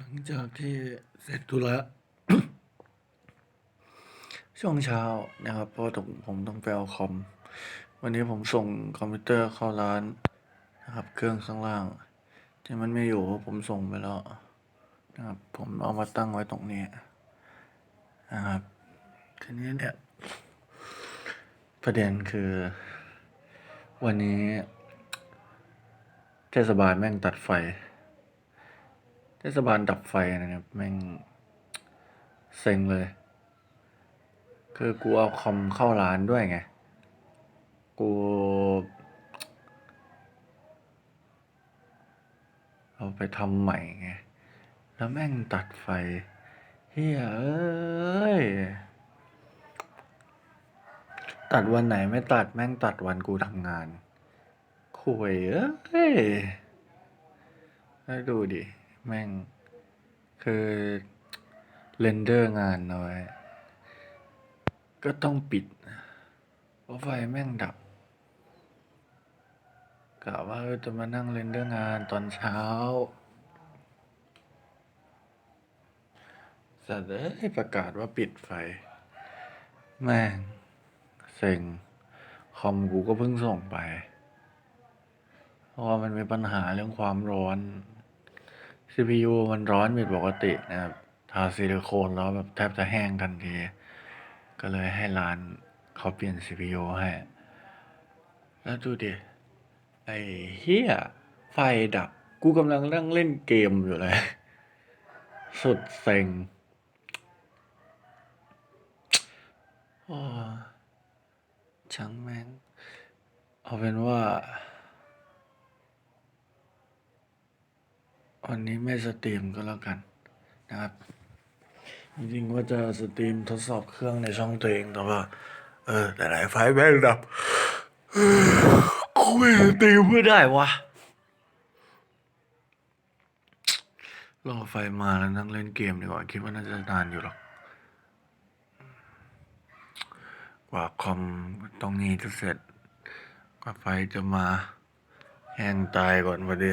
หลังจากที่เสร็จธุระช่วงเช้านะครับเพราะผมผมต้องไปเอาคอม วันนี้ผมส่งคอมพิวเตอร์เข้าร้านนะครับ เครื่องข้างล่าง ที่มันไม่อยู่ผมส่งไปแล้วนะครับ ผมเอามาตั้งไว้ตรงนี้นะครับทีนี้เนี่ย ประเด็นคือ วันนี้ เทศบาลแม่งตัดไฟ เทศบาลดับไฟนะครับ แม่งเซ็งเลย คือกูเอาคอมเข้าร้านด้วยไง กู เอาไปทำใหม่ไง แล้วแม่งตัดไฟเฮียเอ้ย ตัดวันไหนไม่ตัดแม่งตัดวันกูทำงานคุยเอ้ยแล้ดูดิ แม่ง คือเรนเดอร์งานเอาไว้ก็ต้องปิดเพราะไฟแม่งดับกะว่าจะมานั่งเรนเดอร์งานตอนเช้าแต่เอ้ยประกาศว่าปิดไฟ แม่ง เซ็ง คอมกูก็เพิ่งส่งไป เพราะว่ามันมีปัญหาเรื่องความร้อน CPU มันร้อนผิดปกตินะครับ ทาซิลิโคนแล้วแบบแทบจะแห้งทันที ก็เลยให้ร้านเขาเปลี่ยน CPU ให้ แล้วดูดิ ไอ้เฮียไฟดับ กูกำลังนั่งเล่นเกมอยู่เลย สุดเซ็งโอ้ช่างแม่งเอาเป็นว่า วันนี้ไม่สตรีมก็แล้วกันนะครับ จริงๆว่าจะสตรีมทดสอบเครื่องในช่องตัวเองแต่ว่า เออแต่ไหนไฟแม่งดับกูไม่สตรีมไม่ได้วะรอไฟมาแล้วนั่งเล่นเกมดีกว่า คิดว่าน่าจะนานอยู่หรอกกว่าคอมตรงนี้จะเสร็จ กว่าไฟจะมาแห้งตายก่อนพอดี